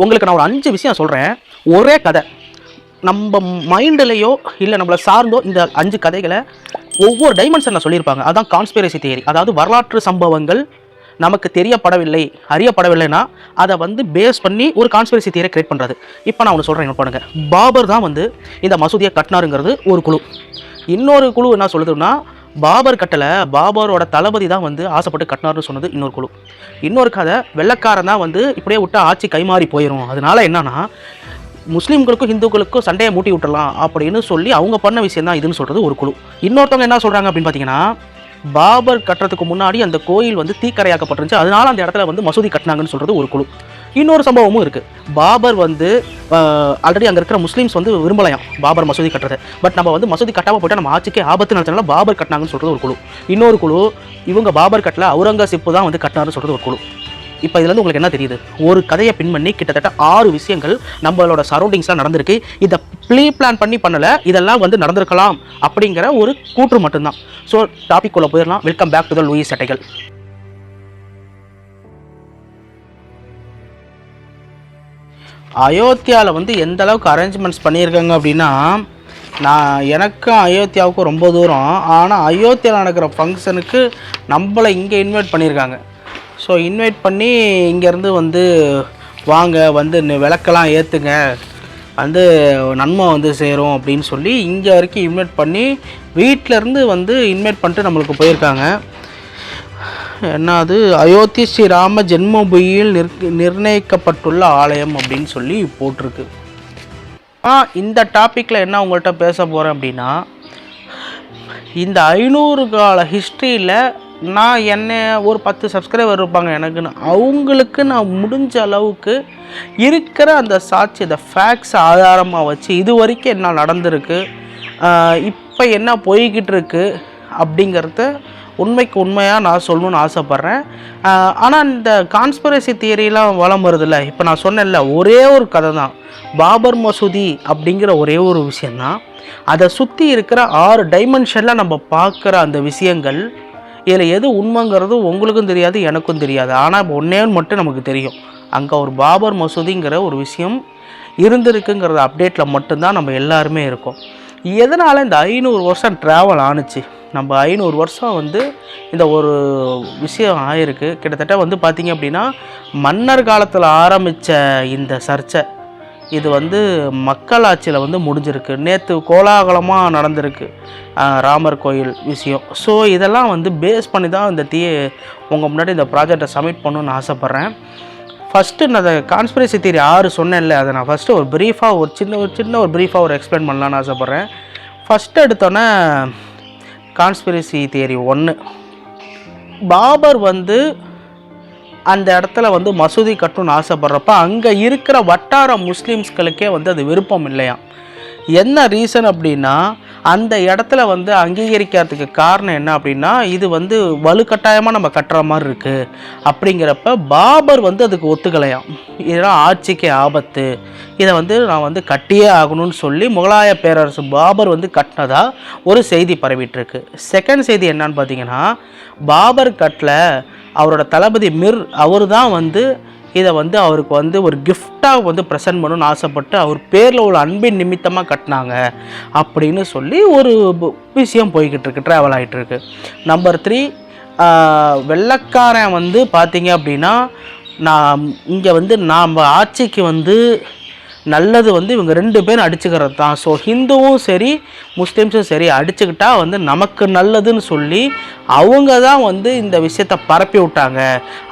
உங்களுக்கு நான் ஒரு அஞ்சு விஷயம் சொல்கிறேன் ஒரே கதை. நம்ம மைண்டிலேயோ இல்லை நம்மளை சார்ந்தோ இந்த அஞ்சு கதைகளை ஒவ்வொரு டைமென்ஷனில் சொல்லியிருப்பாங்க. அதான் கான்ஸ்பிரசி தியரி அதாவது வரலாற்று சம்பவங்கள் நமக்கு தெரியப்படவில்லை அறியப்படவில்லைன்னா அதை வந்து பேஸ் பண்ணி ஒரு கான்ஸ்பிரசி தியரை கிரியேட் பண்ணுறது இப்போ நான் ஒன்று சொல்கிறேன் என்ன பண்ணுங்க பாபர் தான் வந்து இந்த மசூதியை கட்டினாருங்கிறது ஒரு குழு. இன்னொரு குழு என்ன சொல்லுதுன்னா பாபர் கட்டலை பாபரோட தளபதி தான் வந்து ஆசைப்பட்டு கட்டினார்னு சொன்னது இன்னொரு குழு. இன்னொரு கதை வெள்ளக்காரன் தான் வந்து இப்படியே விட்டா ஆட்சி கைமாறி போயிடும் அதனால என்னன்னா முஸ்லீம்களுக்கும் ஹிந்துக்களுக்கும் சண்டையை மூட்டி விட்டுறலாம் அப்படின்னு சொல்லி அவங்க பண்ண விஷயம் தான் இதுன்னு சொல்கிறது ஒரு குழு. இன்னொருத்தவங்க என்ன சொல்கிறாங்க அப்படின்னு பார்த்தீங்கன்னா பாபர் கட்டுறதுக்கு முன்னாடி அந்த கோயில் வந்து தீக்கரையாக்கப்பட்டிருந்துச்சு. அதனால அந்த இடத்துல வந்து மசூதி கட்டினாங்கன்னு சொல்கிறது ஒரு குழு. இன்னொரு சம்பவமும் இருக்குது பாபர் வந்து ஆல்ரெடி அங்கே இருக்கிற முஸ்லீம்ஸ் வந்து விரும்பலையாம் பாபர் மசூதி கட்டுறது. பட் நம்ம வந்து மசூதி கட்டாமல் போட்டால் நம்ம ஆட்சிக்கே ஆபத்து நடத்தினால பாபர் கட்டினாங்கன்னு சொல்கிறது ஒரு குழு. இன்னொரு குழு இவங்க பாபர் கட்டில் அவுரங்கசீப்பு தான் வந்து கட்டினாருன்னு சொல்கிறது ஒரு குழு. இப்போ இதுலேருந்து உங்களுக்கு என்ன தெரியுது? ஒரு கதையை பின் பண்ணி கிட்டத்தட்ட ஆறு விஷயங்கள் நம்மளோட சரௌண்டிங்ஸில் நடந்திருக்கு. இதை ப்ளீ பிளான் பண்ணி பண்ணலை இதெல்லாம் வந்து நடந்திருக்கலாம் அப்படிங்கிற ஒரு கூற்று மட்டும்தான். ஸோ டாபிக் உள்ள போயிடலாம். Welcome back to the Louis சட்டைகள். அயோத்தியாவில் வந்து எந்த அளவுக்கு அரேஞ்ச்மெண்ட்ஸ் பண்ணியிருக்காங்க அப்படின்னா நான் எனக்கும் அயோத்தியாவுக்கும் ரொம்ப தூரம். ஆனால் அயோத்தியாவில் நடக்கிற ஃபங்க்ஷனுக்கு நம்மளை இங்கே இன்வைட் பண்ணியிருக்காங்க. ஸோ இன்வைட் பண்ணி இங்கேருந்து வந்து வாங்க வந்து விளக்கெல்லாம் ஏற்றுங்க வந்து நன்மை வந்து சேரும் அப்படின்னு சொல்லி இங்கே வரைக்கும் இன்வைட் பண்ணி வீட்டிலேருந்து வந்து இன்வைட் பண்ணிட்டு நம்மளுக்கு போயிருக்காங்க. என்னது? அயோத்தி ஸ்ரீ ராம ஜென்மபூமியில் நிர் நிர்ணயிக்கப்பட்டுள்ள ஆலயம் அப்படின்னு சொல்லி போட்டிருக்கு. ஆ இந்த டாப்பிக்கில் என்ன உங்கள்கிட்ட பேச போகிறேன் அப்படின்னா இந்த ஐநூறு கால ஹிஸ்ட்ரியில் நான் என்ன ஒரு பத்து சப்ஸ்கிரைபர் இருப்பாங்க எனக்குன்னு. அவங்களுக்கு நான் முடிஞ்ச அளவுக்கு இருக்கிற அந்த சாட்சி அந்த ஃபேக்ட்ஸ் ஆதாரமாக வச்சு இது வரைக்கும் என்ன நடந்திருக்கு இப்போ என்ன போய்கிட்டு இருக்கு அப்படிங்கிறத உண்மைக்கு உண்மையாக நான் சொல்லணும்னு ஆசைப்பட்றேன். ஆனால் இந்த கான்ஸ்பிரசி தியரிலாம் வளம் வருதுல்ல இப்போ நான் சொன்னேன்ல ஒரே ஒரு கதை தான் பாபர் மசூதி அப்படிங்கிற ஒரே ஒரு விஷயந்தான் அதை சுற்றி இருக்கிற ஆறு டைமென்ஷனில் நம்ம பார்க்குற அந்த விஷயங்கள் இதில் எது உண்மைங்கிறது உங்களுக்கும் தெரியாது எனக்கும் தெரியாது. ஆனால் ஒன்றேன்னு மட்டும் நமக்கு தெரியும். அங்கே ஒரு பாபர் மசூதிங்கிற ஒரு விஷயம் இருந்திருக்குங்கிறத அப்டேட்டில் மட்டும்தான் நம்ம எல்லாருமே இருக்கோம். எதனால் இந்த ஐநூறு வருஷம் ட்ராவல் ஆணுச்சு? நம்ம ஐநூறு வருஷம் வந்து இந்த ஒரு விஷயம் ஆயிருக்கு. கிட்டத்தட்ட வந்து பார்த்திங்க அப்படின்னா மன்னர் காலத்தில் ஆரம்பித்த இந்த சர்ச்சை இது வந்து மக்களாட்சியில் வந்து முடிஞ்சிருக்கு. நேற்று கோலாகலமாக நடந்திருக்கு ராமர் கோயில் விஷயம். ஸோ இதெல்லாம் வந்து பேஸ் பண்ணி தான் இந்த தீ உங்கள் முன்னாடி இந்த ப்ராஜெக்டை சப்மிட் பண்ணணுன்னு ஆசைப்பட்றேன். ஃபஸ்ட்டு நான் அந்த கான்ஸ்பிரசி தியரி ஆறு சொன்னேன்ல அதை நான் ஃபஸ்ட்டு ஒரு ப்ரீஃபாக ஒரு சின்ன ஒரு சின்ன ஒரு ப்ரீஃபாக ஒரு எக்ஸ்பிளைன் பண்ணலான்னு ஆசைப்பட்றேன். ஃபஸ்ட்டு எடுத்தோன்னே கான்ஸ்பிரசி தியரி ஒன்று பாபர் வந்து அந்த இடத்துல வந்து மசூதி கட்டணும்னு ஆசைப்பட்றப்ப அங்கே இருக்கிற வட்டார முஸ்லீம்ஸ்களுக்கே வந்து அது விருப்பம் இல்லையாம். என்ன ரீசன் அப்படின்னா அந்த இடத்துல வந்து அங்கீகரிக்கிறதுக்கு காரணம் என்ன அப்படின்னா இது வந்து வலுக்கட்டாயமாக நம்ம கட்டுற மாதிரி இருக்குது அப்படிங்கிறப்ப பாபர் வந்து அதுக்கு ஒத்துக்கலையாம். இதெல்லாம் ஆட்சிக்கு ஆபத்து. இதை வந்து நான் வந்து கட்டியே ஆகணும்னு சொல்லி முகலாய பேரரசு பாபர் வந்து கட்டினதா ஒரு செய்தி பரவிட்டுருக்கு. செகண்ட் செய்தி என்னன்னு பார்த்தீங்கன்னா பாபர் கட்டில் அவரோட தளபதி மிர் அவர் தான் வந்து இதை வந்து அவருக்கு வந்து ஒரு கிஃப்டாக வந்து ப்ரெசென்ட் பண்ணணும்னு ஆசைப்பட்டு அவர் பேரில் உள்ள அன்பின் நிமித்தமாக கட்டினாங்க அப்படின்னு சொல்லி ஒரு பு- விஷயம் போய்கிட்டு இருக்கு ட்ராவல் ஆகிட்டுருக்கு நம்பர் த்ரீ வெள்ளக்காரன் வந்து பார்த்தீங்க அப்படின்னா நான் இங்கே வந்து நாம் ஆட்சிக்கு வந்து நல்லது வந்து இவங்க ரெண்டு பேரும் அடிச்சுக்கிறது தான். ஸோ ஹிந்துவும் சரி முஸ்லீம்ஸும் சரி அடிச்சுக்கிட்டா வந்து நமக்கு நல்லதுன்னு சொல்லி அவங்க தான் வந்து இந்த விஷயத்தை பரப்பி விட்டாங்க.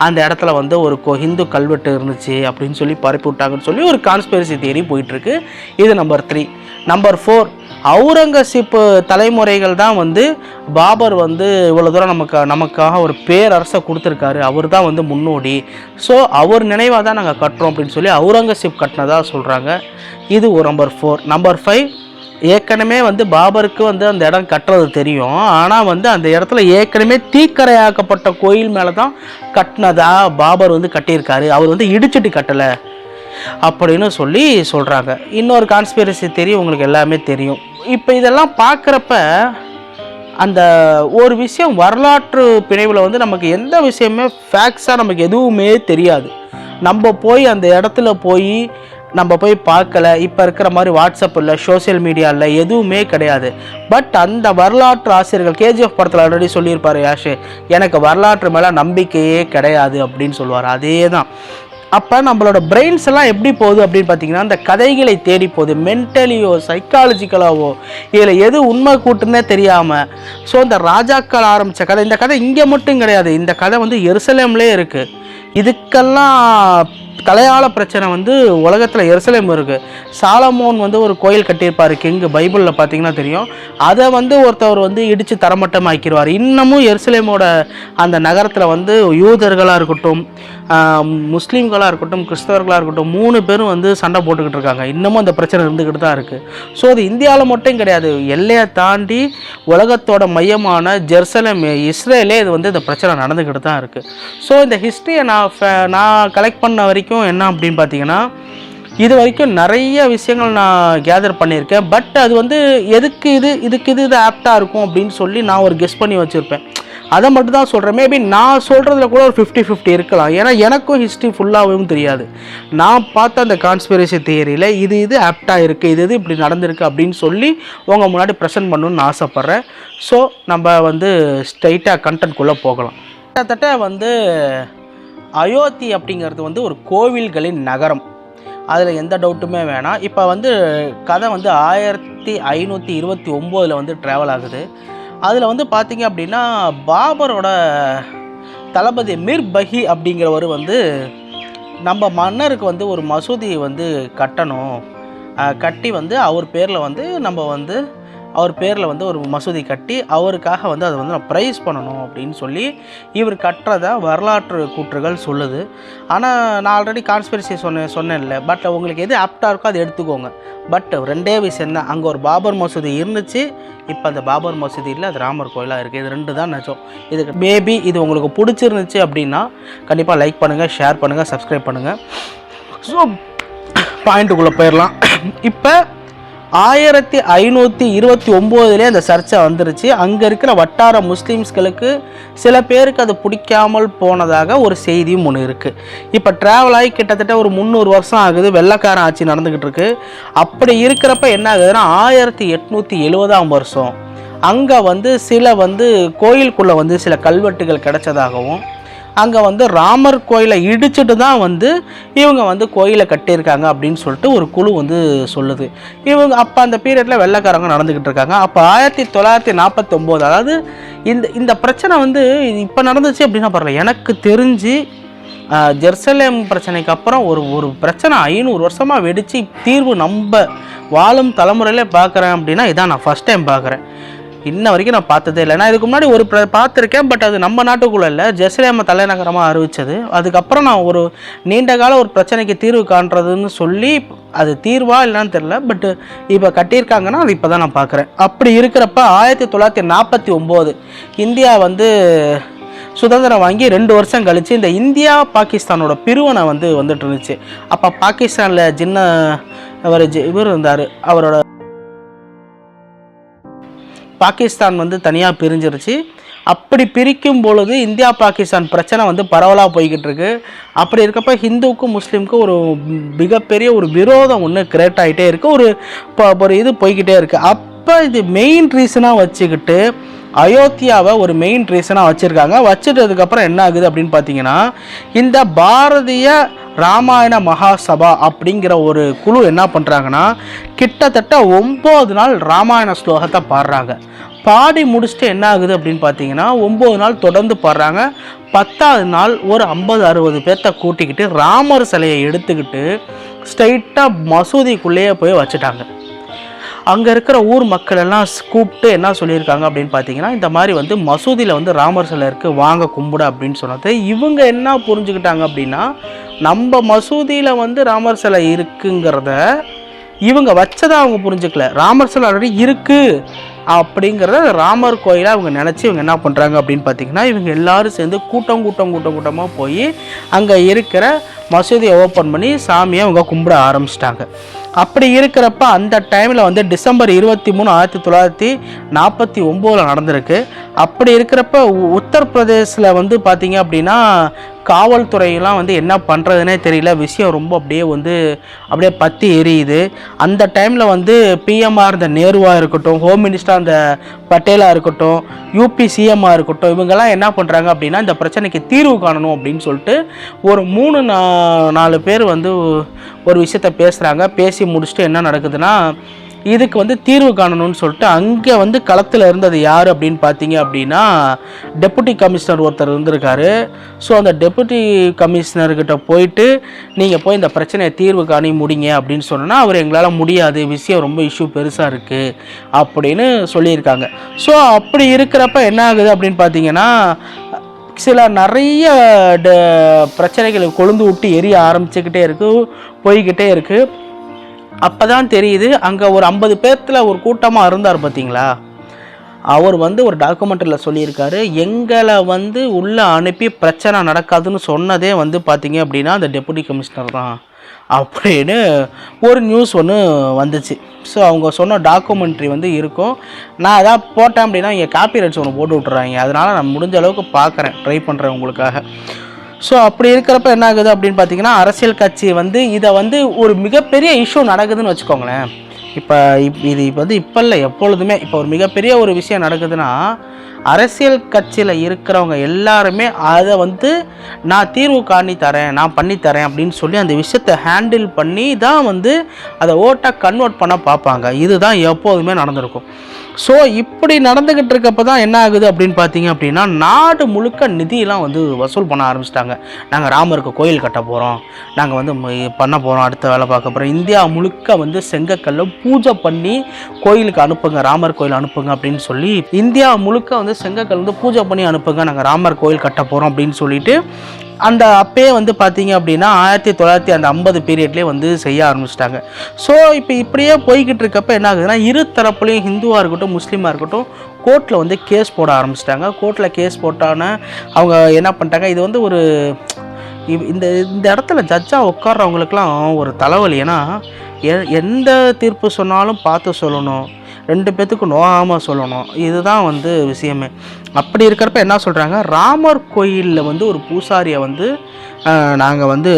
அந்த இடத்துல வந்து ஒரு கோ ஹிந்து கல்வெட்டு இருந்துச்சு அப்படின்னு சொல்லி பரப்பி விட்டாங்கன்னு சொல்லி ஒரு கான்ஸ்பிரசி தியரி போயிட்டுருக்கு இது number three number four Aurangzeb தலைமுறைகள் தான் வந்து பாபர் வந்து இவ்வளோ தூரம் நமக்கு நமக்காக ஒரு பேரரசை கொடுத்துருக்காரு. அவர் தான் வந்து முன்னோடி. ஸோ அவர் நினைவாக தான் நாங்கள் கட்டுறோம் அப்படின்னு சொல்லி அவுரங்கசீப் கட்டினதாக சொல்கிறாங்க இது ஒரு நம்பர் ஃபோர் நம்பர் ஃபைவ் ஏற்கனவே வந்து பாபருக்கு வந்து அந்த இடம் கட்டுறது தெரியும். ஆனால் வந்து அந்த இடத்துல ஏற்கனவே தீக்கரையாக்கப்பட்ட கோயில் மேலே தான் கட்டினதா பாபர் வந்து கட்டியிருக்காரு. அவர் வந்து இடிச்சிட்டு கட்டலை. அப்படின்னு சொல்லி சொல்கிறாங்க இன்னொரு கான்ஸ்பிரசி தெரியும் உங்களுக்கு எல்லாமே தெரியும். இப்போ இதெல்லாம் பார்க்குறப்ப அந்த ஒரு விஷயம் வரலாற்று பிணைவில் வந்து நமக்கு எந்த விஷயமே ஃபேக்ஸாக நமக்கு எதுவுமே தெரியாது. நம்ம போய் அந்த இடத்துல போய் நம்ம போய் பார்க்கல. இப்போ இருக்கிற மாதிரி வாட்ஸ்அப் இல்லை சோஷியல் மீடியாவில் எதுவுமே கிடையாது. பட் அந்த வரலாற்று ஆசிரியர்கள் கேஜிஎஃப் படத்தில் ஆல்ரெடி சொல்லியிருப்பார் யாஷு எனக்கு வரலாற்று மேலே நம்பிக்கையே கிடையாது அப்படின்னு சொல்லுவார். அதே தான் அப்போ நம்மளோட பிரெயின்ஸ் எல்லாம் எப்படி போகுது அப்படின்னு பார்த்தீங்கன்னா அந்த கதைகளை தேடி போகுது. மென்டலியோ சைக்காலஜிக்கலாவோ இதில் எது உண்மை கூட்டுன்னே தெரியாமல் ஸோ இந்த ராஜாக்கள் ஆரம்பித்த கதை இந்த கதை இங்கே மட்டும் கிடையாது. இந்த கதை வந்து எருசலேம்லேயே இருக்குது இதுக்கெல்லாம் தலையாள பிரச்சனை வந்து உலகத்தில் எருசலேம் இருக்குது சாலமோன் வந்து ஒரு கோயில் கட்டியிருப்பார் கிங்கு. பைபிளில் பார்த்தீங்கன்னா தெரியும். அதை வந்து ஒருத்தவர் வந்து இடித்து தரமட்டமாக்கிடுவார் இன்னமும் எருசலேமோட அந்த நகரத்தில் வந்து யூதர்களாக இருக்கட்டும் முஸ்லீம்களாக இருக்கட்டும் கிறிஸ்தவர்களாக இருக்கட்டும் மூணு பேரும் வந்து சண்டை போட்டுக்கிட்டு இருக்காங்க. இன்னமும் அந்த பிரச்சனை இருந்துக்கிட்டு தான் இருக்குது ஸோ அது இந்தியாவில் மட்டும் கிடையாது. எல்லையை தாண்டி உலகத்தோட மையமான ஜெருசலேம் இஸ்ரேலே இது வந்து இந்த பிரச்சனை நடந்துக்கிட்டு தான் இருக்குது ஸோ இந்த ஹிஸ்ட்ரியை நான் ஃப- நான் கலெக்ட் பண்ண வரைக்கும் என்ன அப்படின்னு பார்த்தீங்கன்னா இது வரைக்கும் நிறைய விஷயங்கள் நான் கேதர் பண்ணியிருக்கேன். பட் அது வந்து எதுக்கு இது இதுக்கு இது இது ஆப்டாக இருக்கும் அப்படின்னு சொல்லி நான் ஒரு கெஸ் பண்ணி வச்சுருப்பேன். அதை மட்டும் தான் சொல்கிறேன் மேபி நான் சொல்கிறதுல கூட ஒரு ஃபிஃப்டி ஃபிஃப்டி இருக்கலாம். ஏன்னா எனக்கும் ஹிஸ்ட்ரி ஃபுல்லாகவும் தெரியாது. நான் பார்த்த அந்த கான்ஸ்பிரசி தியரியில் இது இது ஆப்டாக இருக்குது இது இது இப்படி நடந்திருக்கு அப்படின்னு சொல்லி உங்கள் முன்னாடி ப்ரெசென்ட் பண்ணணும்னு ஆசைப்பட்றேன். ஸோ நம்ம வந்து ஸ்ட்ரைட்டாக கண்டென்ட்குள்ளே போகலாம். கிட்டத்தட்ட வந்து அயோத்தி அப்படிங்கிறது வந்து ஒரு கோவில்களின் நகரம். அதில் எந்த டவுட்டுமே வேணாம். இப்போ வந்து கதை வந்து ஆயிரத்தி ஐநூற்றி இருபத்தி ஒம்போதில் வந்து ட்ராவல் ஆகுது. அதில் வந்து பார்த்திங்க அப்படின்னா பாபரோட தளபதி மிர் பஹி அப்படிங்கிறவர் வந்து நம்ம மன்னருக்கு வந்து ஒரு மசூதியை வந்து கட்டணும். கட்டி வந்து அவர் பேரில் வந்து நம்ம வந்து அவர் பேரில் வந்து ஒரு மசூதி கட்டி அவருக்காக வந்து அதை வந்து நான் ப்ரைஸ் பண்ணணும் அப்படின்னு சொல்லி இவர் கட்டுறதா வரலாற்று கூற்றுகள் சொல்லுது. ஆனால் நான் ஆல்ரெடி கான்ஸ்பிரசி சொன்னேன் சொன்னேன்ல. பட் உங்களுக்கு எது ஆப்டாக இருக்கோ அதை எடுத்துக்கோங்க. பட் ரெண்டே விஷயம் தான் அங்கே ஒரு பாபர் மசூதி இருந்துச்சு. இப்போ அந்த பாபர் மசூதி இல்லை அது ராமர் கோயிலாக இருக்குது இது ரெண்டு தான் நிஜம். இதுக்கு மேபி இது உங்களுக்கு பிடிச்சிருந்துச்சு அப்படின்னா கண்டிப்பாக லைக் பண்ணுங்கள் ஷேர் பண்ணுங்கள் சப்ஸ்கிரைப் பண்ணுங்கள் ஸோ பாயிண்ட்டுக்குள்ளே போயிடலாம் இப்போ ஆயிரத்தி ஐநூற்றி இருபத்தி ஒம்போதுலேயே அந்த சர்ச்சை வந்துருச்சு. அங்கே இருக்கிற வட்டார முஸ்லீம்ஸ்களுக்கு சில பேருக்கு அது பிடிக்காமல் போனதாக ஒரு செய்தியும் ஒன்று இருக்குது இப்போ ட்ராவல் ஆகி கிட்டத்தட்ட ஒரு முந்நூறு வருஷம் ஆகுது. வெள்ளக்காரன் ஆட்சி நடந்துக்கிட்டு இருக்கு. அப்படி இருக்கிறப்ப என்ன ஆகுதுன்னா ஆயிரத்தி எட்நூற்றி எழுபதாம் வருஷம் அங்கே வந்து சில வந்து கோயிலுக்குள்ளே வந்து சில கல்வெட்டுகள் கிடைச்சதாகவும் அங்கே வந்து ராமர் கோயிலை இடிச்சிட்டு தான் வந்து இவங்க வந்து கோயிலை கட்டியிருக்காங்க அப்படின்னு சொல்லிட்டு ஒரு குழு வந்து சொல்லுது. இவங்க அப்போ அந்த பீரியடில் வெள்ளைக்காரங்க நடந்துக்கிட்டு இருக்காங்க. அப்போ ஆயிரத்தி தொள்ளாயிரத்தி நாற்பத்தொம்போது அதாவது இந்த இந்த பிரச்சனை வந்து இப்போ நடந்துச்சு அப்படின்னா பரவாயில்ல. எனக்கு தெரிஞ்சு ஜெர்சலேம் ஜெருசலேம் பிரச்சனைக்கு அப்புறம் ஒரு ஒரு பிரச்சனை ஐநூறு வருஷமாக வெடித்து தீர்வு நம்ம வாழும் தலைமுறையிலே பார்க்குறேன் அப்படின்னா இதான் நான் ஃபஸ்ட் டைம் பார்க்குறேன். இன்ன வரைக்கும் நான் பார்த்ததே இல்லை. நான் இதுக்கு முன்னாடி ஒரு பார்த்துருக்கேன் பட் அது நம்ம நாட்டுக்குள்ளே இல்லை. ஜெருசலேமை தலைநகரமாக அறிவித்தது அதுக்கப்புறம் நான் ஒரு நீண்ட கால ஒரு பிரச்சனைக்கு தீர்வு காண்றதுன்னு சொல்லி அது தீர்வா இல்லைன்னு தெரில பட் இப்போ கட்டியிருக்காங்கன்னா அது இப்போ தான் நான் பார்க்குறேன். அப்படி இருக்கிறப்ப ஆயிரத்தி தொள்ளாயிரத்தி நாற்பத்தி ஒம்போது இந்தியா வந்து சுதந்திரம் வாங்கி ரெண்டு வருஷம் கழித்து இந்த இந்தியா பாகிஸ்தானோட பிரிவினை வந்து வந்துட்டு இருந்துச்சு. அப்போ பாகிஸ்தானில் ஜின்ன அவர் இவர் இருந்தார். அவரோட பாகிஸ்தான் வந்து தனியாக பிரிஞ்சிருச்சு. அப்படி பிரிக்கும் பொழுது இந்தியா பாகிஸ்தான் பிரச்சனை வந்து பரவலாக போய்கிட்டு இருக்கு அப்படி இருக்கப்ப ஹிந்துவுக்கும் முஸ்லீமுக்கும் ஒரு மிகப்பெரிய ஒரு விரோதம் ஒன்று கிரியேட் ஆகிட்டே இருக்குது ஒரு ஒரு இது போய்கிட்டே இருக்குது அப்போ இது மெயின் ரீசனாக வச்சுக்கிட்டு அயோத்தியாவை ஒரு மெயின் ரீசனாக வச்சுருக்காங்க. வச்சுட்டதுக்கப்புறம் என்ன ஆகுது அப்படின்னு பார்த்தீங்கன்னா இந்த பாரதிய ராமாயண மகாசபா அப்படிங்கிற ஒரு குழு என்ன பண்ணுறாங்கன்னா கிட்டத்தட்ட ஒம்பது நாள் ராமாயண ஸ்லோகத்தை பாடுறாங்க. பாடி முடிச்சுட்டு என்ன ஆகுது அப்படின்னு பார்த்தீங்கன்னா ஒம்பது நாள் தொடர்ந்து பாடுறாங்க. பத்தாவது நாள் ஒரு ஐம்பது அறுபது பேர்த்த கூட்டிக்கிட்டு ராமர் சிலையை எடுத்துக்கிட்டு ஸ்ட்ரைட்டாக மசூதிக்குள்ளேயே போய் வச்சுட்டாங்க. அங்கே இருக்கிற ஊர் மக்கள் எல்லாம் கூப்பிட்டு என்ன சொல்லியிருக்காங்க அப்படின்னு பார்த்தீங்கன்னா இந்த மாதிரி வந்து மசூதியில் வந்து ராமர் சிலை இருக்குது வாங்க கும்பிடு அப்படின்னு சொன்னது. இவங்க என்ன புரிஞ்சுக்கிட்டாங்க அப்படின்னா நம்ம மசூதியில் வந்து ராமர் சிலை இருக்குங்கிறத இவங்க வச்சதை அவங்க புரிஞ்சுக்கல. ராமர் சிலை ஆல்ரெடி இருக்குது அப்படிங்கிறத ராமர் கோயிலை அவங்க நினச்சி இவங்க என்ன பண்ணுறாங்க அப்படின்னு பார்த்தீங்கன்னா இவங்க எல்லாரும் சேர்ந்து கூட்டம் கூட்டம் கூட்டம் கூட்டமாக போய் அங்கே இருக்கிற மசூதியை ஓப்பன் பண்ணி சாமியை அவங்க கும்பிட ஆரம்பிச்சிட்டாங்க. அப்படி இருக்கிறப்ப அந்த டைமில் வந்து டிசம்பர் இருபத்தி மூணு ஆயிரத்தி தொள்ளாயிரத்தி நாற்பத்தி ஒம்போதில் நடந்திருக்கு. அப்படி இருக்கிறப்ப உ- உத்தரப்பிரதேசில் வந்து பார்த்தீங்க அப்படின்னா காவல்துறையெல்லாம் வந்து என்ன பண்ணுறதுனே தெரியல. விஷயம் ரொம்ப அப்படியே வந்து அப்படியே பற்றி எரியுது. அந்த டைமில் வந்து பிஎம்ஆர் இந்த நேருவாக இருக்கட்டும் ஹோம் மினிஸ்டர் அந்த பட்டேலாக இருக்கட்டும் யூபி சிஎம்மாக இருக்கட்டும் இவங்கெல்லாம் என்ன பண்ணுறாங்க அப்படின்னா இந்த பிரச்சனைக்கு தீர்வு காணணும் அப்படின்னு சொல்லிட்டு ஒரு மூணு நா நாலு பேர் வந்து ஒரு விஷயத்த பேசுகிறாங்க பேசி முடிச்சுட்டு என்ன நடக்குதுன்னா இதுக்கு வந்து தீர்வு காணணும்னு சொல்லிட்டு அங்கே வந்து களத்தில் இருந்தது யார் அப்படின்னு பார்த்தீங்க அப்படின்னா டெப்புட்டி கமிஷனர் ஒருத்தர் இருந்திருக்காரு. ஸோ அந்த டெப்புட்டி கமிஷனர்கிட்ட போயிட்டு நீங்கள் போய் இந்த பிரச்சனையை தீர்வு காணி முடிங்க அப்படின்னு சொன்னால் அவர் எங்களால் முடியாது விஷயம் ரொம்ப இஷ்யூ பெருசாக இருக்குது அப்படின்னு சொல்லியிருக்காங்க. ஸோ அப்படி இருக்கிறப்ப என்ன ஆகுது அப்படின்னு பார்த்தீங்கன்னா சில நிறைய பிரச்சனைகளை கொழுந்து விட்டு எரிய ஆரம்பிச்சுக்கிட்டே இருக்குது போய்கிட்டே இருக்குது அப்போ தான் தெரியுது அங்கே ஒரு ஐம்பது பேர்த்தில் ஒரு கூட்டமாக இருந்தார் பார்த்தீங்களா அவர் வந்து ஒரு டாக்குமெண்ட்டில் சொல்லியிருக்காரு எங்களை வந்து உள்ளே அனுப்பி பிரச்சனை நடக்காதுன்னு சொன்னதே வந்து பார்த்தீங்க அப்படின்னா அந்த டெப்புட்டி கமிஷனர் தான். அப்படின்னு ஒரு நியூஸ் ஒன்று வந்துச்சு. ஸோ அவங்க சொன்ன டாக்குமெண்ட்ரி வந்து இருக்கும். நான் அதான் போட்டேன் அப்படின்னா இங்கே காப்பி ரைட்ஸ் ஒன்று போட்டு விட்றாங்க அதனால் நான் முடிஞ்ச அளவுக்கு பார்க்குறேன் ட்ரை பண்ணுறேன் உங்களுக்காக. ஸோ அப்படி இருக்கிறப்ப என்ன ஆகுது அப்படின்னு பார்த்தீங்கன்னா அரசியல் கட்சி வந்து இதை வந்து ஒரு மிகப்பெரிய இஷ்யூ நடக்குதுன்னு வச்சுக்கோங்களேன். இப்போ இப் இது இப்போ வந்து இப்போ இல்லை எப்பொழுதுமே இப்போ ஒரு மிகப்பெரிய ஒரு விஷயம் நடக்குதுன்னா அரசியல் கட்சியில் இருக்கிறவங்க எல்லாருமே அதை வந்து நான் தீர்வு காணி தரேன் நான் பண்ணி தரேன் அப்படின்னு சொல்லி அந்த விஷயத்தை ஹேண்டில் பண்ணி தான் வந்து அதை ஓட்டாக கன்வெர்ட் பண்ண பார்ப்பாங்க. இதுதான் எப்போதுமே நடந்திருக்கும். ஸோ இப்படி நடந்துக்கிட்டு இருக்கப்போ தான் என்ன ஆகுது அப்படின்னு பார்த்தீங்க அப்படின்னா நாடு முழுக்க நிதியெல்லாம் வந்து வசூல் பண்ண ஆரம்பிச்சிட்டாங்க. நாங்கள் ராமருக்கு கோயில் கட்ட போகிறோம் நாங்கள் வந்து பண்ண போகிறோம் அடுத்த வேலை பார்க்க போகிறோம் இந்தியா முழுக்க வந்து செங்கக்கல்ல பூஜை பண்ணி கோயிலுக்கு அனுப்புங்க ராமர் கோயில் அனுப்புங்க அப்படின்னு சொல்லி இந்தியா முழுக்க வந்து செங்கக்கல் வந்து பூஜை பண்ணி அனுப்புங்க. நாங்கள் ராமர் கோயில் கட்ட போகிறோம் அப்படின்னு சொல்லிட்டு அந்த அப்பயே வந்து பார்த்தீங்க அப்படின்னா ஆயிரத்தி தொள்ளாயிரத்தி அந்த ஐம்பது பீரியட்லேயே வந்து செய்ய ஆரம்பிச்சிட்டாங்க. ஸோ இப்போ இப்படியே போய்கிட்டு இருக்கப்ப என்ன ஆகுதுன்னா இரு தரப்புலையும் ஹிந்துவாக இருக்கட்டும் முஸ்லீமாக இருக்கட்டும் கோர்ட்டில் வந்து கேஸ் போட ஆரம்பிச்சிட்டாங்க. கோர்ட்டில் கேஸ் போட்டான அவங்க என்ன பண்ணிட்டாங்க இது வந்து ஒரு இந்த இந்த இடத்துல ஜட்ஜாக உட்கார்றவங்களுக்குலாம் ஒரு தலைவலி ஏன்னா எ- எந்த தீர்ப்பு சொன்னாலும் பார்த்து சொல்லணும். ரெண்டு பேத்துக்கும் நோகாமல் சொல்லணும். இதுதான் வந்து விஷயமே. அப்படி இருக்கிறப்ப என்ன சொல்கிறாங்க ராமர் கோயிலில் வந்து ஒரு பூசாரியை வந்து நாங்கள் வந்து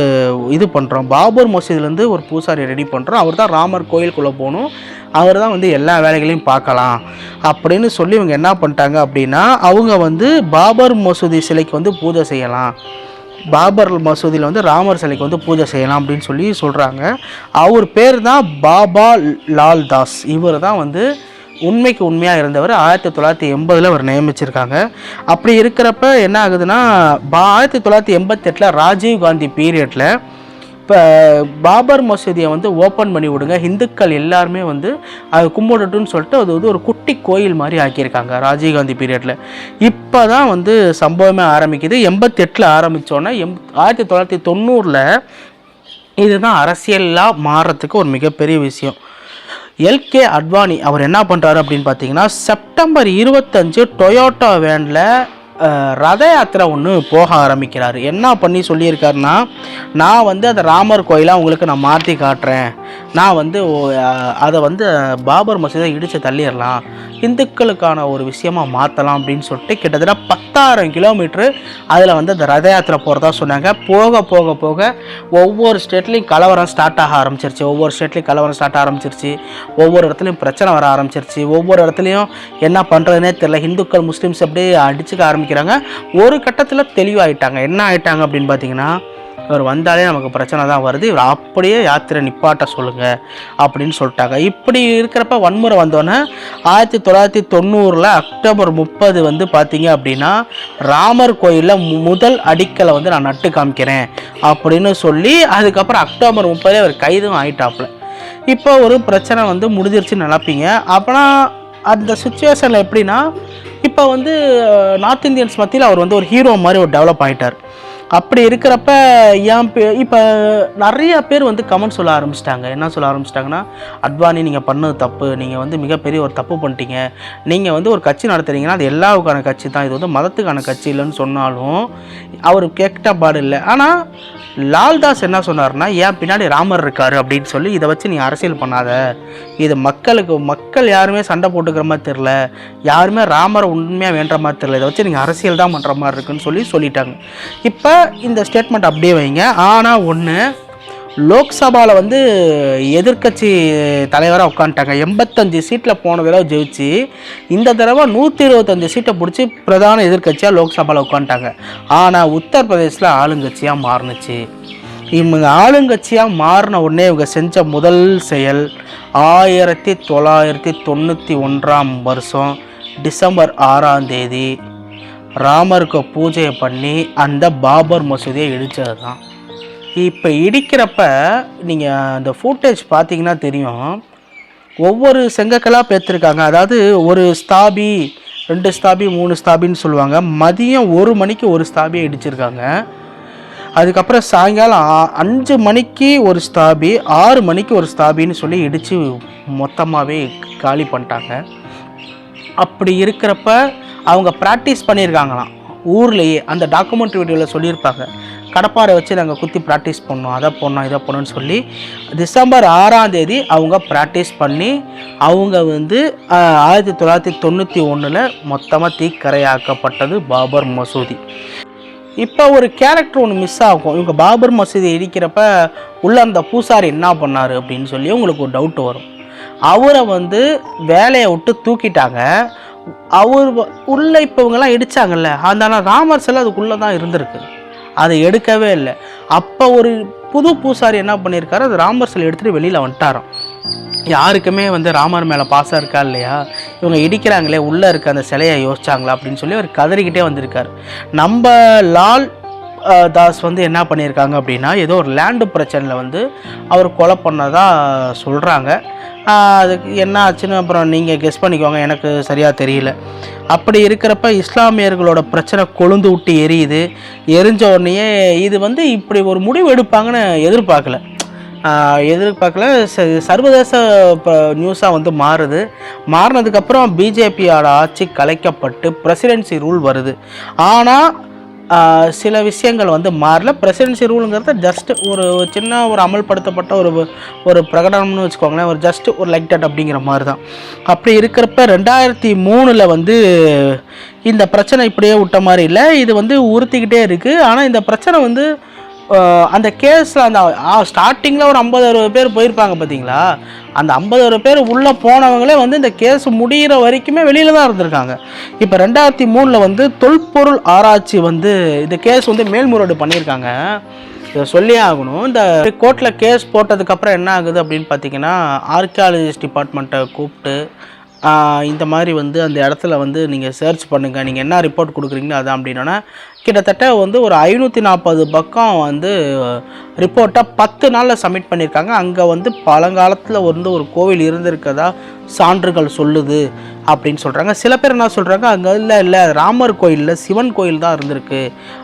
இது பண்ணுறோம் பாபர் மசீதுலேருந்து ஒரு பூசாரியை ரெடி பண்ணுறோம் அவர் தான் ராமர் கோயிலுக்குள்ளே போகணும். அவர் தான் வந்து எல்லா வேலைகளையும் பார்க்கலாம். அப்படின்னு சொல்லி இவங்க என்ன பண்ணிட்டாங்க அப்படின்னா அவங்க வந்து பாபர் மசூதி சிலைக்கு வந்து பூஜை செய்யலாம். பாபர் மசூதியில் வந்து ராமர் சிலைக்கு வந்து பூஜை செய்யலாம் அப்படின்னு சொல்லி சொல்கிறாங்க அவர் பேர் தான் பாபா லால் தாஸ். இவர் தான் வந்து உண்மைக்கு உண்மையாக இருந்தவர். ஆயிரத்தி தொள்ளாயிரத்தி எண்பதில் அவர் நியமிச்சிருக்காங்க. அப்படி இருக்கிறப்ப என்ன ஆகுதுன்னா பா ஆயிரத்தி தொள்ளாயிரத்தி எண்பத்தெட்டில் ராஜீவ் காந்தி பீரியடில் இப்போ பாபர் மசூதியை வந்து ஓப்பன் பண்ணி விடுங்க. இந்துக்கள் எல்லாருமே வந்து அது கும்பிடட்டும்னு சொல்லிட்டு அது வந்து ஒரு குட்டி கோயில் மாதிரி ஆக்கியிருக்காங்க ராஜீவ்காந்தி பீரியடில் இப்போ தான் வந்து சம்பவமே ஆரம்பிக்குது. எண்பத்தெட்டில் ஆரம்பித்தோன்னே எம் ஆயிரத்தி தொள்ளாயிரத்தி தொண்ணூறில் இதுதான் அரசியலாக மாறுறதுக்கு ஒரு மிகப்பெரிய விஷயம். எல்கே அட்வானி அவர் என்ன பண்ணுறாரு அப்படின்னு பார்த்தீங்கன்னா செப்டம்பர் இருபத்தஞ்சு டொயோட்டோ வேனில் ரத யாத்திரை ஒன்று போக ஆரம்பிக்கிறார். என்ன பண்ணி சொல்லியிருக்காருன்னா நான் வந்து அந்த ராமர் கோயிலாக உங்களுக்கு நான் மாற்றி காட்டுறேன். நான் வந்து அதை வந்து பாபர் மசீதை இடித்து தள்ளிடலாம். இந்துக்களுக்கான ஒரு விஷயமாக மாற்றலாம் அப்படின்னு சொல்லிட்டு கிட்டத்தட்ட பத்தாயிரம் கிலோமீட்ரு அதில் வந்து அந்த ரத யாத்திரை போகிறதா சொன்னாங்க. போக போக போக ஒவ்வொரு ஸ்டேட்லேயும் கலவரம் ஸ்டார்ட் ஆக ஆரம்பிச்சிருச்சு. ஒவ்வொரு ஸ்டேட்லேயும் கலவரம் ஸ்டார்ட் ஆரம்பிச்சிருச்சு. ஒவ்வொரு இடத்துலையும் பிரச்சனை வர ஆரம்பிச்சிருச்சு. ஒவ்வொரு இடத்துலையும் என்ன பண்ணுறதுனே தெரில இந்துக்கள் முஸ்லீம்ஸ் அப்படியே அடிச்சுக்க ஆரம்பிக்கிறாங்க. ஒரு கட்டத்தில் தெளிவாயிட்டாங்க. என்ன ஆயிட்டாங்க அப்படின்னு பார்த்தீங்கன்னா இவர் வந்தாலே நமக்கு பிரச்சனை தான் வருது. இவர் அப்படியே யாத்திரை நிப்பாட்ட சொல்லுங்க அப்படின்னு சொல்லிட்டாங்க. இப்படி இருக்கிறப்ப வன்முறை வந்தோன்னே ஆயிரத்தி தொள்ளாயிரத்தி தொண்ணூறில் அக்டோபர் முப்பது வந்து பார்த்தீங்க அப்படின்னா ராமர் கோயிலில் முதல் அடிக்கலை வந்து நான் நட்டு காமிக்கிறேன் அப்படின்னு சொல்லி அதுக்கப்புறம் அக்டோபர் முப்பதே அவர் கைதும் ஆயிட்டாப்புல. இப்போ ஒரு பிரச்சனை வந்து முடிஞ்சிருச்சுன்னு நினைப்பீங்க. அப்போனா அந்த சுச்சுவேஷனில் எப்படின்னா இப்போ வந்து நார்த் இந்தியன்ஸ் மத்தியில் அவர் வந்து ஒரு ஹீரோ மாதிரி ஒரு டெவலப் ஆகிட்டார் அப்படி இருக்கிறப்ப ஏன் பே இப்போ நிறைய பேர் வந்து கமெண்ட் சொல்ல ஆரம்பிச்சிட்டாங்க. என்ன சொல்ல ஆரம்பிச்சிட்டாங்கன்னா அத்வானி நீங்கள் பண்ணது தப்பு. நீங்கள் வந்து மிகப்பெரிய ஒரு தப்பு பண்ணிட்டீங்க. நீங்கள் வந்து ஒரு கட்சி நடத்துறீங்கன்னா அது எல்லாவுக்கான கட்சி தான். இது வந்து மதத்துக்கான கட்சி இல்லைன்னு சொன்னாலும் அவர் கேட்ட பாடு இல்லை. ஆனால் லால்தாஸ் என்ன சொன்னார்னா ஏன் பின்னாடி ராமர் இருக்காரு? அப்படின்னு சொல்லி இதை வச்சு நீ அரசியல் பண்ணாத. இது மக்களுக்கு மக்கள் யாருமே சண்டை போட்டுக்கிற மாதிரி தெரில யாருமே ராமரை உண்மையாக வேண்ட மாதிரி தெரில இதை வச்சு நீங்கள் அரசியல் தான் பண்ணுற மாதிரி இருக்குன்னு சொல்லி சொல்லிட்டாங்க. இப்போ இந்த ஸ்டேட்மெண்ட் அப்படியே வைங்க. ஆனால் ஒன்று லோக்சபாவில் வந்து எதிர்க்கட்சி தலைவராக உட்காந்துட்டாங்க எண்பத்தஞ்சு சீட்டில் போன தடவை ஜெயிச்சு இந்த தடவை நூற்றி இருபத்தஞ்சு சீட்டை பிடிச்சி பிரதான எதிர்க்கட்சியாக லோக்சபாவில் உட்காந்துட்டாங்க ஆனால் உத்தரப்பிரதேசில் ஆளுங்கட்சியாக மாறுனுச்சு. இவங்க ஆளுங்கட்சியாக மாறின உடனே இவங்க செஞ்ச முதல் செயல் ஆயிரத்தி தொள்ளாயிரத்தி தொண்ணூற்றி ஒன்றாம் வருஷம் டிசம்பர் ஆறாம் தேதி ராமருக்கு பூஜையை பண்ணி அந்த பாபர் மசூதியை இடித்தது தான் இப்போ இடிக்கிறப்ப நீங்கள் அந்த ஃபூட்டேஜ் பார்த்தீங்கன்னா தெரியும். ஒவ்வொரு செங்கக்கலாக பேர்த்துருக்காங்க அதாவது ஒரு ஸ்தாபி ரெண்டு ஸ்தாபி மூணு ஸ்தாபின்னு சொல்லுவாங்க. மதியம் ஒரு மணிக்கு ஒரு ஸ்தாபியை இடிச்சிருக்காங்க. அதுக்கப்புறம் சாயங்காலம் அஞ்சு மணிக்கு ஒரு ஸ்தாபி ஆறு மணிக்கு ஒரு ஸ்தாபின்னு சொல்லி இடித்து மொத்தமாகவே காலி பண்ணிட்டாங்க. அப்படி இருக்கிறப்ப அவங்க ப்ராக்டிஸ் பண்ணியிருக்காங்களாம். ஊர்லேயே அந்த டாக்குமெண்ட்ரி வீடியோவில் சொல்லியிருப்பாங்க. கடப்பாரை வச்சு நாங்கள் குத்தி ப்ராக்டிஸ் பண்ணோம். அதை பண்ணோம் இதை பண்ணோம்னு சொல்லி டிசம்பர் ஆறாம் தேதி அவங்க ப்ராக்டிஸ் பண்ணி அவங்க வந்து ஆயிரத்தி தொள்ளாயிரத்தி தொண்ணூற்றி ஒன்றில் மொத்தமாக தீக்கரையாக்கப்பட்டது பாபர் மசூதி. இப்போ ஒரு கேரக்டர் ஒன்று மிஸ் ஆகும். இவங்க பாபர் மசூதி இடிக்கிறப்ப உள்ள அந்த பூசாரி என்ன பண்ணார் அப்படின்னு சொல்லி உங்களுக்கு ஒரு டவுட் வரும். அவரை வந்து வேலையை விட்டு தூக்கிட்டாங்க. அவர் உள்ளே இப்போ இவங்கெல்லாம் இடித்தாங்கல்ல அந்த ராமர் சிலை அதுக்குள்ளே தான் இருந்திருக்கு. அதை எடுக்கவே இல்லை. அப்போ ஒரு புது பூசாரி என்ன பண்ணியிருக்காரு அது ராமர் சிலை எடுத்துகிட்டு வெளியில் வந்துட்டாராம். யாருக்குமே வந்து ராமர் மேலே பாசம் இருக்கா இல்லையா? இவங்க இடிக்கிறாங்களே உள்ளே இருக்க அந்த சிலையை யோசிச்சாங்களா அப்படின்னு சொல்லி அவர் கதறிக்கிட்டே வந்திருக்கார். நம்ம லால் தாஸ் வந்து என்ன பண்ணியிருக்காங்க அப்படின்னா ஏதோ ஒரு லேண்டு பிரச்சனையில் வந்து அவர் கொலை பண்ணதா சொல்கிறாங்க அதுக்கு என்ன ஆச்சுன்னு அப்புறம் நீங்கள் கெஸ் பண்ணிக்கோங்க எனக்கு சரியாக தெரியல. அப்படி இருக்கிறப்ப இஸ்லாமியர்களோட பிரச்சனை கொழுந்து விட்டு எரியுது. எரிஞ்ச உடனேயே இது வந்து இப்படி ஒரு முடிவு எடுப்பாங்கன்னு எதிர்பார்க்கல. எதிர்பார்க்கல. ச- சர்வதேச நியூஸாக வந்து மாறுது. மாறினதுக்கப்புறம் பிஜேபியோட ஆட்சி கலைக்கப்பட்டு பிரசிடென்சி ரூல் வருது. ஆனால் சில விஷயங்கள் வந்து மாறல. பிரசிடென்சி ரூலுங்கிறது ஜஸ்ட் ஒரு சின்ன ஒரு அமல்படுத்தப்பட்ட ஒரு ஒரு பிரகடனம்னு வச்சுக்கோங்களேன். ஒரு ஜஸ்ட் ஒரு லைக் டட் அப்படிங்கிற மாதிரி தான் அப்படி இருக்கிறப்ப ரெண்டாயிரத்தி மூணில் வந்து இந்த பிரச்சனை இப்படியே விட்ட மாதிரி இல்லை. இது வந்து உறுத்திக்கிட்டே இருக்குது ஆனால் இந்த பிரச்சனை வந்து அந்த கேஸில் அந்த ஸ்டார்டிங்கில் ஒரு ஐம்பது அறுபது பேர் போயிருப்பாங்க பார்த்தீங்களா அந்த ஐம்பது அறுபது பேர் உள்ளே போனவங்களே வந்து இந்த கேஸ் முடிகிற வரைக்குமே வெளியில் தான் இருந்திருக்காங்க. இப்போ ரெண்டாயிரத்தி மூணில் வந்து தொல்பொருள் ஆராய்ச்சி வந்து இந்த கேஸ் வந்து மேல்முறையீடு பண்ணியிருக்காங்க. இதை சொல்லியே ஆகணும். இந்த கோர்ட்டில் கேஸ் போட்டதுக்கப்புறம் என்ன ஆகுது அப்படின்னு பார்த்தீங்கன்னா ஆர்கியாலஜிஸ்ட் டிபார்ட்மெண்ட்டை கூப்பிட்டு இந்த மாதிரி வந்து அந்த இடத்துல வந்து நீங்கள் சர்ச் பண்ணுங்கள் நீங்கள் என்ன ரிப்போர்ட் கொடுக்குறீங்களோ அதான் அப்படின்னா கிட்டத்தட்ட வந்து ஒரு ஐநூற்றி நாற்பது பக்கம் வந்து ரிப்போர்ட்டை பத்து நாளில் சப்மிட் பண்ணியிருக்காங்க அங்கே வந்து பழங்காலத்தில் வந்து ஒரு கோவில் இருந்திருக்கதா சான்றுகள் சொல்லுது அப்படின்னு சொல்கிறாங்க சில பேர் என்ன சொல்கிறாங்க அங்கே இல்லை இல்லை ராமர் கோயிலில் சிவன் கோயில் தான் இருந்திருக்கு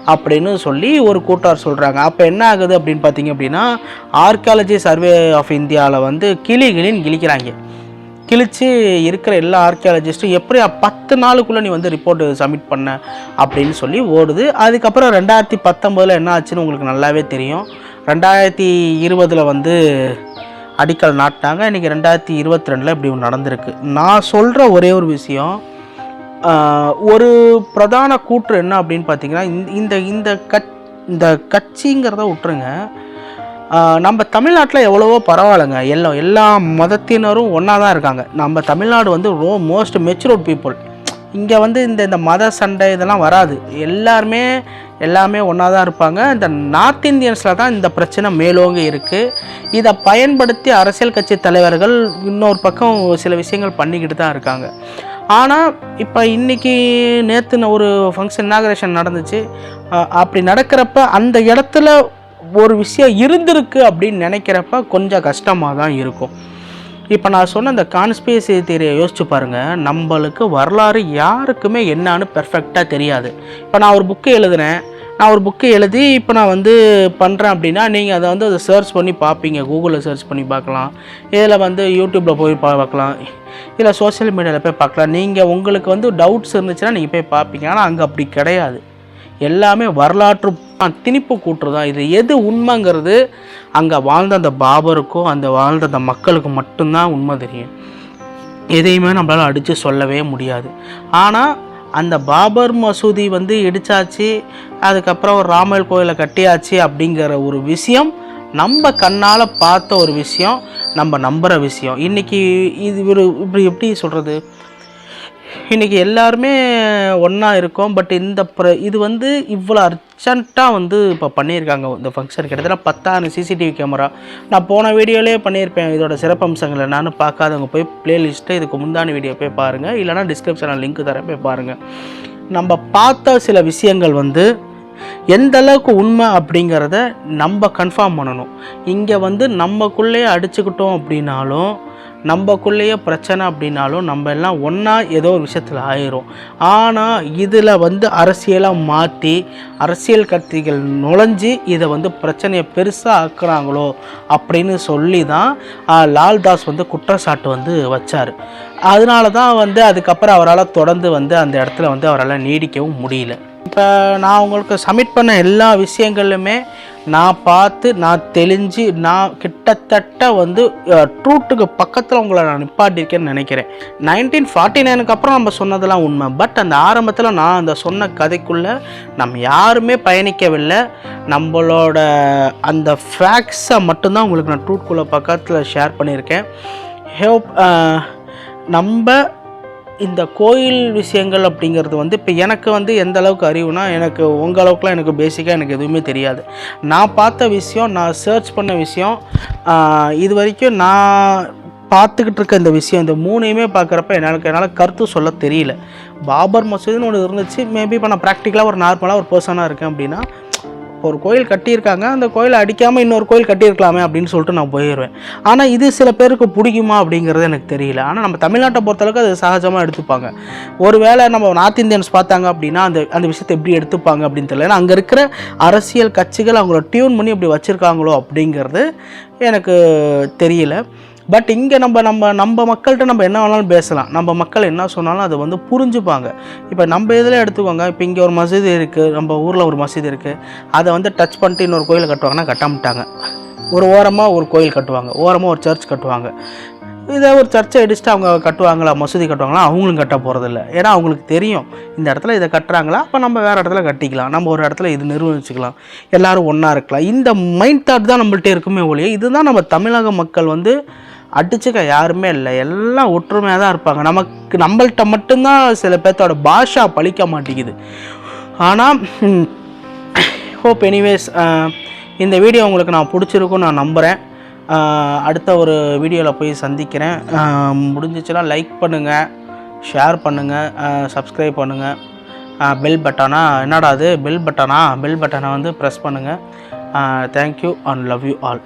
அப்படின்னு சொல்லி ஒரு கூட்டார் சொல்கிறாங்க அப்போ என்ன ஆகுது அப்படின்னு பார்த்தீங்க அப்படின்னா ஆர்கியாலஜி சர்வே ஆஃப் இந்தியாவில் வந்து கிளி கிளின்னு கிழிக்கிறாங்க கிழிச்சு இருக்கிற எல்லா ஆர்கியாலஜிஸ்ட்டும் எப்படி பத்து நாளுக்குள்ளே நீ வந்து ரிப்போர்ட் சப்மிட் பண்ண அப்படின்னு சொல்லி ஓடுது. அதுக்கப்புறம் ரெண்டாயிரத்தி பத்தொம்போதில் என்ன ஆச்சுன்னு உங்களுக்கு நல்லாவே தெரியும். ரெண்டாயிரத்தி இருபதில் வந்து அடிக்கல் நாட்டினாங்க. இன்றைக்கி ரெண்டாயிரத்தி இருபத்தி ரெண்டில் இப்படி ஒன்று நடந்திருக்கு. நான் சொல்கிற ஒரே ஒரு விஷயம் ஒரு பிரதான கூற்று என்ன அப்படின்னு பார்த்தீங்கன்னா இந்த- இந்த இந்த கட் இந்த கட்சிங்கிறத விட்டுருங்க. நம்ம தமிழ்நாட்டில் எவ்வளவோ பரவாயில்லைங்க. எல்லாம் எல்லா மதத்தினரும் ஒன்றா தான் இருக்காங்க. நம்ம தமிழ்நாடு வந்து ரோ மோஸ்ட் மெச்சூர்ட் பீப்புள் இங்கே வந்து இந்த இந்த மத சண்டை இதெல்லாம் வராது. எல்லாருமே எல்லாமே ஒன்றா தான் இருப்பாங்க. இந்த நார்த் இந்தியன்ஸில் தான் இந்த பிரச்சனை மேலோங்கி இருக்குது இதை பயன்படுத்தி அரசியல் கட்சி தலைவர்கள் இன்னொரு பக்கம் சில விஷயங்கள் பண்ணிக்கிட்டு தான் இருக்காங்க. ஆனால் இப்போ இன்றைக்கி நேற்று ஒரு ஃபங்க்ஷன் இனாகரேஷன் நடந்துச்சு. அப்படி நடக்கிறப்ப அந்த இடத்துல ஒரு விஷயம் இருந்திருக்கு அப்படின்னு நினைக்கிறப்ப கொஞ்சம் கஷ்டமாக தான் இருக்கும். இப்போ நான் சொன்ன அந்த கான்ஸ்பிரசி தியரியை யோசிச்சு பாருங்கள் நம்மளுக்கு வரலாறு யாருக்குமே என்னான்னு பெர்ஃபெக்டாக தெரியாது. இப்போ நான் ஒரு புக்கு எழுதுனேன். நான் ஒரு புக்கு எழுதி இப்போ நான் வந்து பண்ணுறேன் அப்படின்னா நீங்கள் அதை வந்து அதை சர்ச் பண்ணி பார்ப்பீங்க. கூகுளில் சர்ச் பண்ணி பார்க்கலாம். இதில் வந்து யூடியூப்பில் போய் பார்க்கலாம். இல்லை சோஷியல் மீடியாவில் போய் பார்க்கலாம். நீங்கள் உங்களுக்கு வந்து டவுட்ஸ் இருந்துச்சுன்னா நீங்கள் போய் பார்ப்பீங்க. ஆனால் அங்கே அப்படி கிடையாது. எல்லாமே வரலாற்று திணிப்பு கூற்று தான். இது எது உண்மைங்கிறது அங்கே வாழ்ந்த அந்த பாபருக்கும் அந்த வாழ்ந்த அந்த மக்களுக்கு மட்டும்தான் உண்மை தெரியும். எதையுமே நம்மளால் அடித்து சொல்லவே முடியாது. ஆனால் அந்த பாபர் மசூதி வந்து இடித்தாச்சு அதுக்கப்புறம் ஒரு ராமர் கோயிலை கட்டியாச்சு அப்படிங்கிற ஒரு விஷயம் நம்ம கண்ணால் பார்த்த ஒரு விஷயம் நம்ம நம்புகிற விஷயம். இன்றைக்கி இது ஒரு இப்படி எப்படி சொல்கிறது இன்றைக்கி எல்லாருமே ஒன்றா இருக்கோம். பட் இந்த ப்ர இது வந்து இவ்வளோ அர்ஜென்ட்டாக வந்து இப்போ பண்ணியிருக்காங்க. இந்த ஃபங்க்ஷன் கிட்டத்தட்ட பத்தாயிரம் சிசிடிவி கேமரா நான் போன வீடியோலேயே பண்ணியிருப்பேன். இதோட சிறப்பம்சங்களை நானும் பார்க்காதவங்க போய் ப்ளேலிஸ்ட்டு இதுக்கு முந்தான வீடியோ போய் பாருங்கள் இல்லைனா டிஸ்கிரிப்ஷனில் லிங்க் தரேன் போய் பாருங்கள் நம்ம பார்த்த சில விஷயங்கள் வந்து எந்த அளவுக்கு உண்மை அப்படிங்கிறத நம்ம கன்ஃபார்ம் பண்ணணும். இங்கே வந்து நம்மக்குள்ளேயே அடிச்சுக்கிட்டோம் அப்படின்னாலும் நம்மக்குள்ளேயே பிரச்சனை அப்படின்னாலும் நம்ம எல்லாம் ஒன்றா ஏதோ ஒரு விஷயத்தில் ஆயிரும். ஆனால் இதில் வந்து அரசியலாக மாற்றி அரசியல் கட்சிகள் நுழைஞ்சு இதை வந்து பிரச்சனையை பெருசாக ஆக்குறாங்களோ அப்படின்னு சொல்லி தான் லால்தாஸ் வந்து குற்றச்சாட்டு வந்து வச்சார். அதனால தான் வந்து அதுக்கப்புறம் அவரால் தொடர்ந்து வந்து அந்த இடத்துல வந்து அவரால் நீடிக்கவும் முடியல. இப்போ நான் உங்களுக்கு சப்மிட் பண்ண எல்லா விஷயங்களுமே நான் பார்த்து நான் தெளிஞ்சு நான் கிட்டத்தட்ட வந்து ட்ரூட்டுக்கு பக்கத்தில் உங்களை நான் நிப்பாட்டிருக்கேன்னு நினைக்கிறேன். நைன்டீன் ஃபார்ட்டி நைனுக்கு அப்புறம் நம்ம சொன்னதெல்லாம் உண்மை. பட் அந்த ஆரம்பத்தில் நான் அந்த சொன்ன கதைக்குள்ளே நம்ம யாருமே பயணிக்கவில்லை. நம்மளோட அந்த ஃபேக்ட்ஸை மட்டும்தான் உங்களுக்கு நான் ட்ரூட்குள்ளே பக்கத்தில் ஷேர் பண்ணியிருக்கேன். ஹோப் நம்ம இந்த கோயில் விஷயங்கள் அப்படிங்கிறது வந்து இப்போ எனக்கு வந்து எந்த அளவுக்கு அறிவுனா எனக்கு உங்கள் அளவுக்குலாம் எனக்கு பேசிக்காக எனக்கு எதுவுமே தெரியாது. நான் பார்த்த விஷயம் நான் சர்ச் பண்ண விஷயம் இது வரைக்கும் நான் பார்த்துக்கிட்டு இருக்க இந்த விஷயம் இந்த மூணையுமே பார்க்குறப்ப எனக்கு என்னால் கருத்து சொல்ல தெரியல. பாபர் மசூதின்னு ஒன்று இருந்துச்சு. மேபி இப்போ நான் ப்ராக்டிக்கலாக ஒரு நார்மலாக ஒரு பர்சனாக இருக்கேன் அப்படின்னா ஒரு கோயில் கட்டியிருக்காங்க அந்த கோயிலை அடிக்காமல் இன்னொரு கோயில் கட்டியிருக்கலாமே அப்படின்னு சொல்லிட்டு நான் போயிடுவேன் ஆனால் இது சில பேருக்கு பிடிக்குமா அப்படிங்கிறது எனக்கு தெரியல. ஆனால் நம்ம தமிழ்நாட்டை பொறுத்தளவுக்கு அது சகஜமாக எடுத்துப்பாங்க. ஒருவேளை நம்ம நார்த் இந்தியன்ஸ் பார்த்தாங்க அப்படின்னா அந்த அந்த விஷயத்தை எப்படி எடுத்துப்பாங்க அப்படின்னு தெரியல. ஏன்னா அங்கே இருக்கிற அரசியல் கட்சிகள் அவங்கள டியூன் பண்ணி இப்படி வச்சுருக்காங்களோ அப்படிங்கிறது எனக்கு தெரியல. பட் இங்கே நம்ம நம்ம நம்ம மக்கள்கிட்ட நம்ம என்ன வேணாலும் பேசலாம். நம்ம மக்கள் என்ன சொன்னாலும் அதை வந்து புரிஞ்சுப்பாங்க. இப்போ நம்ம இதில் எடுத்துக்கோங்க? இப்போ இங்கே ஒரு மசூதி இருக்குது நம்ம ஊரில் ஒரு மசூதி இருக்குது அதை வந்து டச் பண்ணிட்டு இன்னொரு கோயில் கட்டுவாங்கன்னா கட்டாமட்டாங்க. ஒரு ஓரமாக ஒரு கோயில் கட்டுவாங்க. ஓரமாக ஒரு சர்ச் கட்டுவாங்க. இதை ஒரு சர்ச்சை அடிச்சுட்டு அவங்க கட்டுவாங்களா? மசூதி கட்டுவாங்களா? அவங்களும் கட்ட போகிறதில்ல ஏன்னா அவங்களுக்கு தெரியும். இந்த இடத்துல இதை கட்டுறாங்களா? அப்போ நம்ம வேறு இடத்துல கட்டிக்கலாம். நம்ம ஒரு இடத்துல இது நிர்வகிச்சுக்கலாம். எல்லோரும் ஒன்றா இருக்கலாம். இந்த மைண்ட் தாட் தான் நம்மள்ட்ட இருக்குமே ஒழிய இதுதான் நம்ம தமிழக மக்கள் வந்து அடிச்சுக்க யாருமே இல்லை. எல்லாம் ஒற்றுமையாக தான் இருப்பாங்க. நமக்கு நம்மள்கிட்ட மட்டும்தான் சில பேர்த்தோட பாஷா பழிக்க மாட்டேங்குது. ஆனால் ஹோப் எனிவேஸ் இந்த வீடியோ உங்களுக்கு நான் பிடிச்சிருக்குன்னு நான் நம்புகிறேன் அடுத்த ஒரு வீடியோவில் போய் சந்திக்கிறேன். முடிஞ்சிச்சுன்னா லைக் பண்ணுங்கள் ஷேர் பண்ணுங்கள் சப்ஸ்கிரைப் பண்ணுங்கள் பெல் பட்டனா என்னடா அது? பெல் பட்டனா பெல் பட்டனை வந்து ப்ரெஸ் பண்ணுங்கள் thank you and love you all